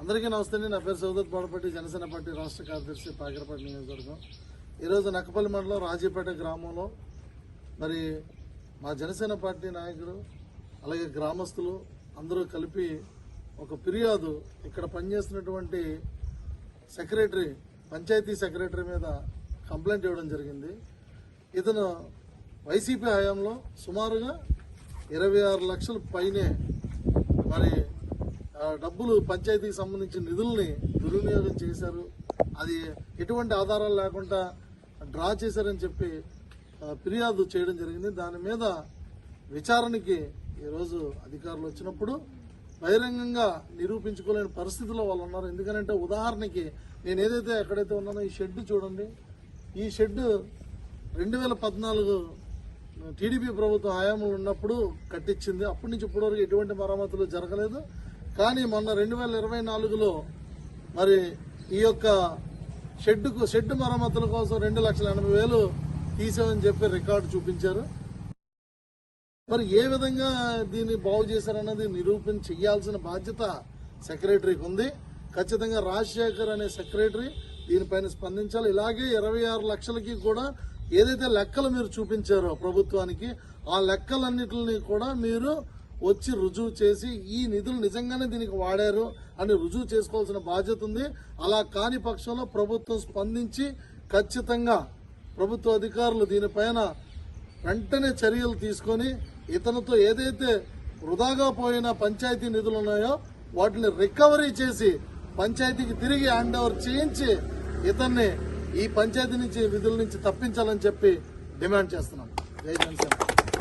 అందరికీ నమస్తే నా పేరు సౌదత్ బాడపట్టి జనసేన పార్టీ రాష్ట్ర కార్యదర్శి పాకిరపాటి నియోజకవర్గం. ఈరోజు నక్కపల్లి మండలం రాజీపేట గ్రామంలో మరి మా జనసేన పార్టీ నాయకుడు అలాగే గ్రామస్తులు అందరూ కలిపి ఒక ఫిర్యాదు ఇక్కడ పనిచేస్తున్నటువంటి సెక్రటరీ పంచాయతీ సెక్రటరీ మీద కంప్లైంట్ ఇవ్వడం జరిగింది. ఇతను వైసీపీ హయాంలో సుమారుగా ఇరవై ఆరు లక్షల పైనే మరి డబ్బులు పంచాయతీకి సంబంధించిన నిధుల్ని దుర్వినియోగం చేశారు. అది ఎటువంటి ఆధారాలు లేకుండా డ్రా చేశారని చెప్పి ఫిర్యాదు చేయడం జరిగింది. దాని మీద విచారణకి ఈరోజు అధికారులు వచ్చినప్పుడు బహిరంగంగా నిరూపించుకోలేని పరిస్థితిలో వాళ్ళు ఉన్నారు. ఎందుకంటే ఉదాహరణకి నేను ఏదైతే ఎక్కడైతే ఉన్నానో ఈ షెడ్ చూడండి. ఈ షెడ్ రెండు వేల పద్నాలుగు టీడీపీ ప్రభుత్వం హయాంలో ఉన్నప్పుడు కట్టించింది. అప్పటి నుంచి ఇప్పటివరకు ఎటువంటి మరమ్మతులు జరగలేదు. కానీ మొన్న రెండు వేల ఇరవై నాలుగులో మరి ఈ యొక్క షెడ్డుకు షెడ్ మరమ్మతుల కోసం రెండు లక్షల ఎనభై వేలు తీసామని చెప్పి రికార్డు చూపించారు. మరి ఏ విధంగా దీన్ని బాగు చేశారన్నది నిరూపణ చేయాల్సిన బాధ్యత సెక్రటరీకి ఉంది. ఖచ్చితంగా రాజశేఖర్ అనే సెక్రటరీ దీనిపైన స్పందించాలి. ఇలాగే ఇరవై ఆరు లక్షలకి కూడా ఏదైతే లెక్కలు మీరు చూపించారో ప్రభుత్వానికి ఆ లెక్కలన్నింటినీ కూడా మీరు వచ్చి రుజువు చేసి ఈ నిధులు నిజంగానే దీనికి వాడారు అని రుజువు చేసుకోవాల్సిన బాధ్యత ఉంది. అలా కాని పక్షంలో ప్రభుత్వం స్పందించి ఖచ్చితంగా ప్రభుత్వ అధికారులు దీనిపైన వెంటనే చర్యలు తీసుకొని ఇతనితో ఏదైతే వృధాగా పోయిన పంచాయతీ నిధులు ఉన్నాయో వాటిని రికవరీ చేసి పంచాయతీకి తిరిగి హ్యాండ్ ఓవర్ చేయించి ఇతన్ని ఈ పంచాయతీ నుంచి విధుల నుంచి తప్పించాలని చెప్పి డిమాండ్ చేస్తున్నాం. జై జనసేన.